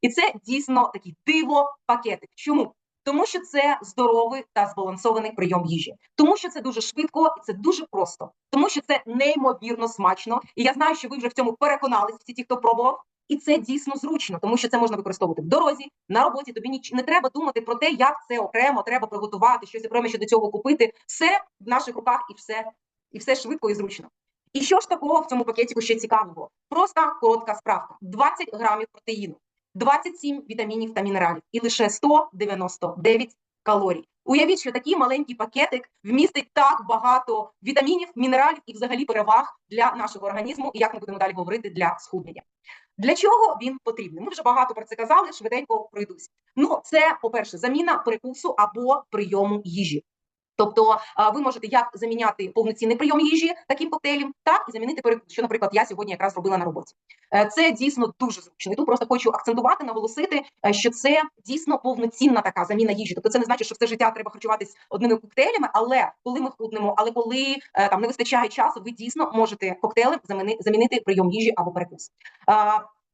І це дійсно такий диво пакетик. Чому? Тому що це здоровий та збалансований прийом їжі, тому що це дуже швидко і це дуже просто, тому що це неймовірно смачно. І я знаю, що ви вже в цьому переконались, всі ті, хто пробував. І це дійсно зручно, тому що це можна використовувати в дорозі, на роботі. Тобі ніч не треба думати про те, як це окремо треба приготувати, щось окремо ще до цього купити. Все в наших руках і все, і все швидко і зручно. І що ж такого в цьому пакетику ще цікавого? Просто коротка справка: 20 грамів протеїну, 27 вітамінів та мінералів і лише 199 калорій. Уявіть, що такий маленький пакетик вмістить так багато вітамінів, мінералів і взагалі переваг для нашого організму, і як ми будемо далі говорити для схуднення. Для чого він потрібний? Ми вже багато про це казали, швиденько пройдусь. Ну, це, по-перше, заміна перекусу або прийому їжі. Тобто ви можете як заміняти повноцінний прийом їжі таким коктейлем, так і замінити перекус, що, наприклад, я сьогодні якраз робила на роботі. Е, Це дійсно дуже зручно. І тут просто хочу акцентувати, наголосити, е, що це дійсно повноцінна така заміна їжі. Тобто, це не значить, що все життя треба харчуватись одними коктейлями, але коли ми худнемо, але коли е, там не вистачає часу, ви дійсно можете коктейлем замінити прийом їжі або перекус.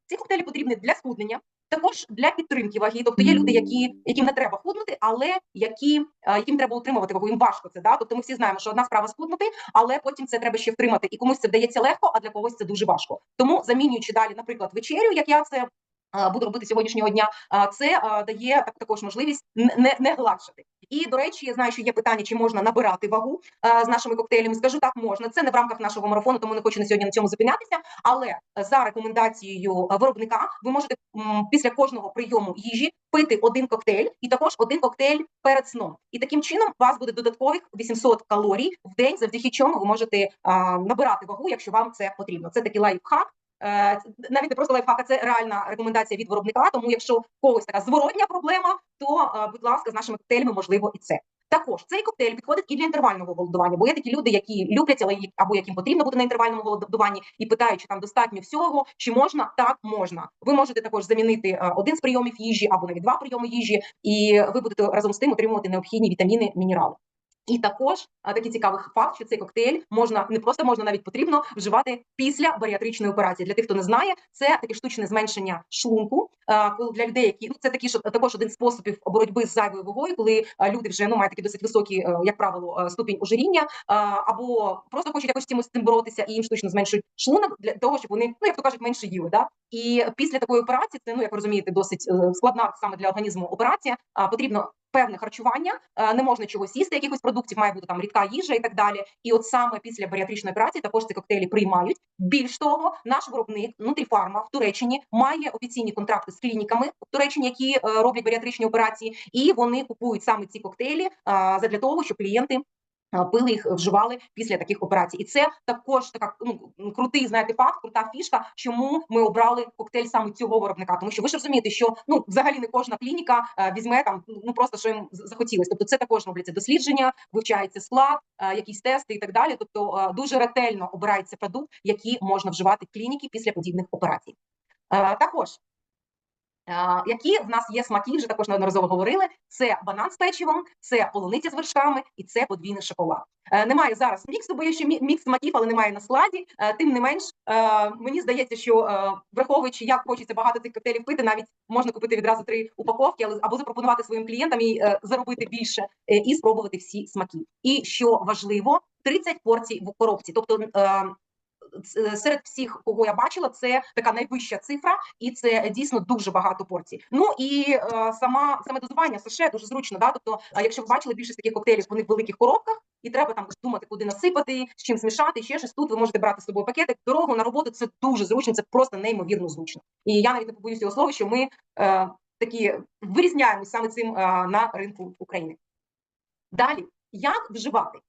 Ці коктейлі потрібні для схуднення. Також для підтримки ваги, тобто є люди, які яким не треба худнути, але які а, яким треба утримувати вагу. Їм важко це. Да? Тобто ми всі знаємо, що одна справа схуднути, але потім це треба ще втримати. І комусь це вдається легко, а для когось це дуже важко. Тому замінюючи далі, наприклад, вечерю, як я це. Буду робити сьогоднішнього дня. Це дає також можливість не не, не гладшати. І до речі, я знаю, що є питання, чи можна набирати вагу а, з нашими коктейлями. Скажу так, можна. Це не в рамках нашого марафону, тому не хочу на сьогодні на цьому зупинятися. Але е, за рекомендацією е, виробника ви можете після кожного прийому їжі пити один коктейль і також один коктейль перед сном. І таким чином у вас буде додаткових 800 калорій в день, завдяки чому ви можете набирати вагу, якщо вам це потрібно. Це такий лайфхак. Е, Навіть не просто лайфхак, а це реальна рекомендація від виробника. Тому, якщо когось така зворотня проблема, то е, будь ласка, з нашими коктейлями можливо і це. Також цей коктейль підходить і для інтервального голодування, бо є такі люди, які люблять, але або яким потрібно бути на інтервальному голодуванні, і питають, чи там достатньо всього, чи можна так можна. Ви можете також замінити е, один з прийомів їжі або навіть два прийоми їжі, і ви будете разом з тим отримувати необхідні вітаміни, мінерали. І також такий цікавий факт, що цей коктейль можна не просто можна, навіть потрібно вживати після баріатричної операції. Для тих, хто не знає, це таке штучне зменшення шлунку. коли для людей, які ну це такий ж також один з способів боротьби з зайвою вагою, коли люди вже ну мають такі досить високі, е, як правило, е, ступінь ожиріння, або просто хочуть якось цим з цим боротися і їм штучно зменшують шлунок для того, щоб вони ну як то кажуть, менше їли. Да? І після такої операції, це ну як розумієте, досить е, складна саме для організму операція. Потрібно певне харчування, е, не можна чогось їсти, якихось продуктів, має бути там рідка їжа і так далі. І от саме після баріатричної операції також ці коктейлі приймають. Більш того, наш виробник Нутріфарма в Туреччині має офіційні контракти з клініками в Туреччині, які е, роблять баріатричні операції, і вони купують саме ці коктейлі а, задля того, щоб клієнти. Пили їх, вживали після таких операцій, і це також така ну крутий знаєте факт, крута фішка. Чому ми обрали коктейль саме цього виробника? Тому що ви ж розумієте, що ну взагалі не кожна клініка е, візьме там ну просто що їм з- захотілось. Тобто, це також робляться дослідження, вивчається склад, е, якісь тести і так далі. Тобто е, дуже ретельно обирається продукт, який можна вживати в клініки після подібних операцій. Також Які в нас є смаки, вже також неодноразово говорили: це банан з печивом, це полуниця з вершками і це подвійний шоколад. Е, Немає зараз міксу, бо є ще мі- мікс смаків, але немає на складі. Е, Тим не менш, е, мені здається, що е, враховуючи, як хочеться багато цих коктейлів пити, навіть можна купити відразу три упаковки, але або запропонувати своїм клієнтам і е, заробити більше, е, і спробувати всі смаки. І що важливо, 30 порцій в коробці, тобто. Е, серед всіх, кого я бачила, це така найвища цифра, і це дійсно дуже багато порцій. Ну і е, сама саме дозування саше дуже зручно. Да? Тобто, якщо ви бачили більшість таких коктейлів, вони в великих коробках, і треба там думати, куди насипати, з чим змішати. Ще щось тут ви можете брати з собою пакетик. Дорогу на роботу це дуже зручно, це просто неймовірно зручно. І я навіть не побоюсь цього слова, що ми е, такі вирізняємось саме цим е, на ринку України. Далі, як вживати?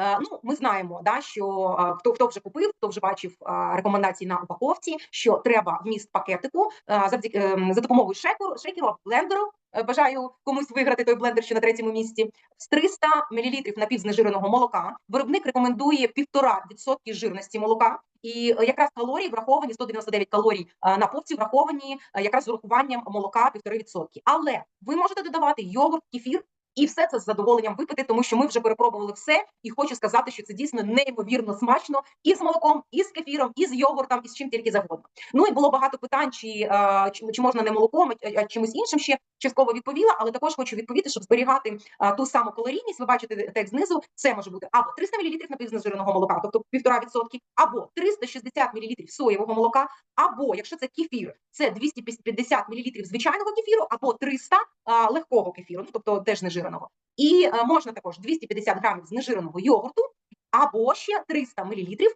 Е, Ну, ми знаємо, да, що е, хто хто вже купив, хто вже бачив е, рекомендації на упаковці, що треба вміст пакетику завдяки ем, за допомогою шекеру, шекеру блендеру. Бажаю комусь виграти той блендер, що на третьому місці. З 300 мл напівзнежиреного молока. Виробник рекомендує 1,5% жирності молока. І якраз калорії враховані 199 калорій на повці враховані якраз з урахуванням молока 1,5%. Але ви можете додавати йогурт, кефір І все це з задоволенням випити, тому що ми вже перепробували все, і хочу сказати, що це дійсно неймовірно смачно і з молоком, і з кефіром, і з йогуртом, і з чим тільки завгодно. Ну і було багато питань, чи, е, чи, чи можна не молоком, а, чимось іншим ще частково відповіла, але також хочу відповісти, щоб зберігати а, ту саму калорійність. Ви бачите текст знизу. Це може бути або 300 мл напівзнежиреного молока, тобто 1,5%, або 360 мл соєвого молока, або якщо це кефір, це 250 мл звичайного кефіру, або 300 а, легкого кефіру, ну тобто теж нежиреного. І можна також 250 грамів знежиреного йогурту. Або ще 300 мл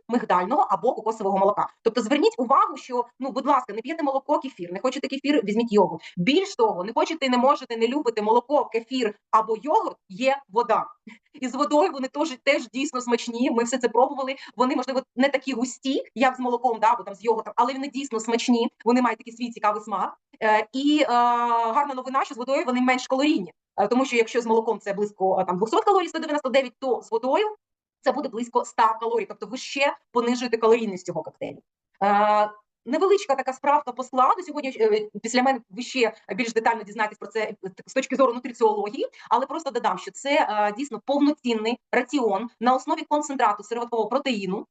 мигдального або кокосового молока. Тобто зверніть увагу, що ну, будь ласка, не п'єте молоко, кефір, не хочете кефір, візьміть йогурт. Більш того, не хочете, не можете, не любите молоко, кефір або йогурт, є вода. І з водою вони теж теж дійсно смачні. Ми все це пробували. Вони можливо не такі густі, як з молоком, да, або там з йогуртом, але вони дійсно смачні. Вони мають такий свій цікавий смак. Е, і е, гарна новина, що з водою вони менш калорійні. Е, тому що якщо з молоком це близько е, там 200 калорій, 199, то з водою це буде близько 100 калорій. Тобто ви ще понижуєте калорійність цього коктейлю. Е, Невеличка така справка по складу. Сьогодні е, після мене ви ще більш детально дізнаєтесь про це е, з точки зору нутриціології, але просто додам, що це дійсно повноцінний раціон на основі концентрату сироваткового протеїну.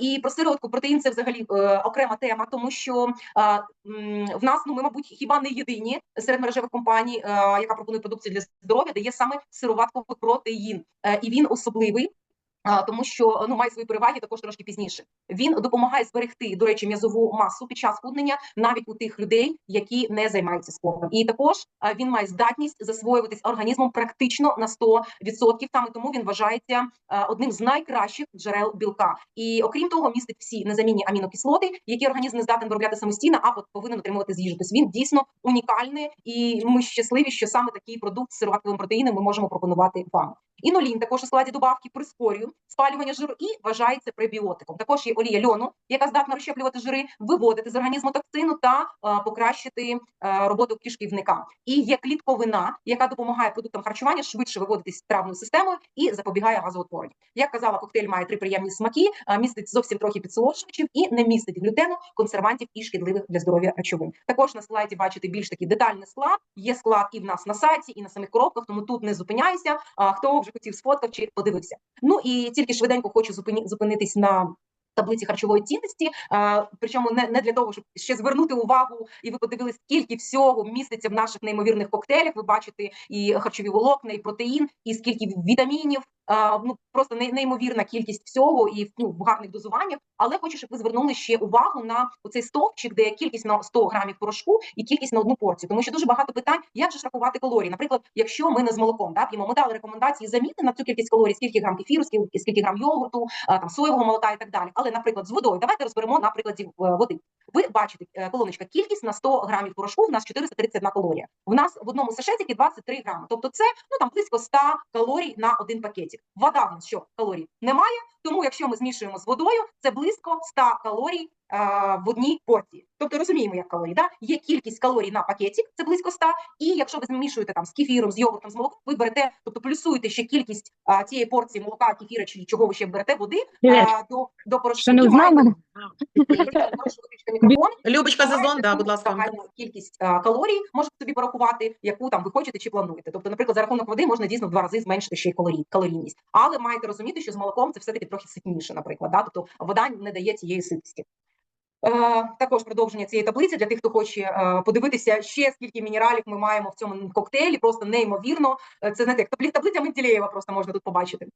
І про сироватку протеїн це взагалі окрема тема, тому що в нас ну ми, мабуть, хіба не єдині серед мережевих компаній, яка пропонує продукцію для здоров'я, де є саме сироватковий протеїн, і він особливий. Тому що ну має свої переваги також трошки пізніше. Він допомагає зберегти, до речі, м'язову масу під час худнення навіть у тих людей, які не займаються спортом. І також він має здатність засвоюватись організмом практично на 100%. Саме тому він вважається одним з найкращих джерел білка. І окрім того, містить всі незамінні амінокислоти, які організм не здатен виробляти самостійно, а повинен отримувати з їжі. Тобто він дійсно унікальний, і ми щасливі, що саме такий продукт з сироватковим протеїном ми можемо пропонувати вам. Інолін також у складі добавки прискорює спалювання жиру і вважається пребіотиком. Також є олія льону, яка здатна розщеплювати жири, виводити з організму токсину та е, покращити е, роботу кишківника. І є клітковина, яка допомагає продуктам харчування швидше виводитись травною системою і запобігає газоутворенню. Як казала, коктейль має три приємні смаки, е, містить зовсім трохи підсолоджувачів і не містить глютену, консервантів і шкідливих для здоров'я речовин. Також на слайді бачите більш такий детальний склад. Є склад і в нас на сайті, і на самих коробках, тому тут не зупиняюся. А хто вже хотів сфоткав чи подивився? Ну і тільки швиденько хочу зупинитись на таблиці харчової цінності, причому не, не для того, щоб ще звернути увагу, і ви подивились, скільки всього міститься в наших неймовірних коктейлях. Ви бачите і харчові волокна, і протеїн, і скільки вітамінів. А, ну просто неймовірна кількість всього і ну, в гарних дозуваннях. Але хочу, щоб ви звернули ще увагу на оцей стовпчик, де кількість на 100 грамів порошку і кількість на одну порцію, тому що дуже багато питань, як же ж рахувати калорії. Наприклад, якщо ми не з молоком да, п'ємо, ми дали рекомендації заміти на цю кількість калорій, скільки грам кефіру, скільки, скільки грам йогурту, там соєвого молока і так далі. Але, наприклад, з водою, давайте розберемо на прикладі е, води. Ви бачите, е, колоночка, кількість на 100 грамів порошку в нас 431 калорія. В нас в одному сашетикі 23 грами. Тобто це ну там близько 100 калорій на один пакетик. Вода в нас що калорій немає. Тому, якщо ми змішуємо з водою, це близько 100 калорій в одній порції. Тобто розуміємо, як калорії. Да? Є кількість калорій на пакетик, це близько 100, І якщо ви змішуєте там з кефіром, з йогуртом, з молоком, ви берете, тобто плюсуєте ще кількість а, цієї порції молока, кефіра чи чого ви ще берете води а, до, до порошку. Мене? Любочка Зазон, да, будь ласка. Кількість а, калорій можете собі порахувати, яку там ви хочете чи плануєте. Тобто, наприклад, за рахунок води можна дійсно в два рази зменшити ще й калорій, калорійність. Але маєте розуміти, що з молоком це все-таки трохи ситніше, наприклад. Да? Тобто вода не дає цієї ситості. Е, також продовження цієї таблиці для тих, хто хоче е, подивитися ще скільки мінералів ми маємо в цьому коктейлі, просто неймовірно. Е, Це знаєте, як таблиця Менделєєва просто можна тут побачити.